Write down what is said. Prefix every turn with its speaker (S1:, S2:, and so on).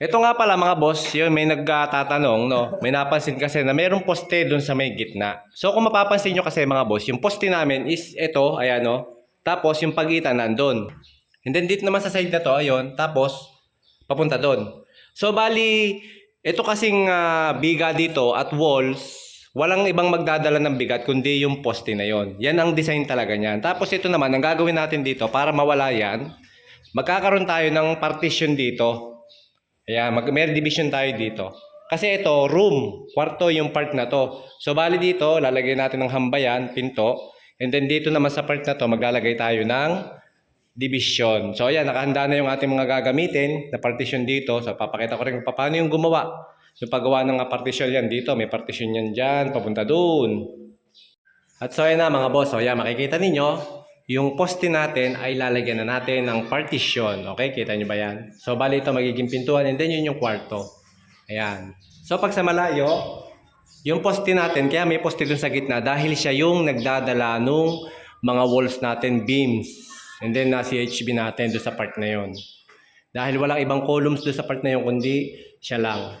S1: Ito nga pala mga boss, yun may nagtatanong, no? May napansin kasi na mayroong poste doon sa may gitna. So kung mapapansin nyo kasi mga boss, yung poste namin is ito, ayan no? Tapos yung pagitan nandun. And then dito naman sa side na to, ayun, tapos papunta doon. So bali, ito kasing ah, biga dito at walls, walang ibang magdadala ng bigat kundi yung poste na yon. Yan ang design talaga niyan. Tapos ito naman, ang gagawin natin dito para mawala yan, magkakaroon tayo ng partition dito. Ayan, mag may division tayo dito. Kasi ito, room, kwarto yung part na to. So bali dito, lalagay natin ng hambayan, pinto. And then dito naman sa part na to, maglalagay tayo ng division. So ayan, nakahanda na yung ating mga gagamitin na partition dito. So papakita ko rin kung paano yung gumawa. Yung paggawa ng partition yan dito, may partition yan dyan, papunta doon. At so ayan na mga boss, so ayan, makikita ninyo, yung poste natin ay lalagyan na natin ng partition. Okay, kita nyo ba yan? So bali ito magiging pintuan and then yun yung kwarto. Ayan. So pag sa malayo, yung poste natin, kaya may poste dun sa gitna dahil siya yung nagdadala nung mga walls natin, beams. And then na CHB natin doon sa part na yon. Dahil walang ibang columns doon sa part na yon kundi siya lang.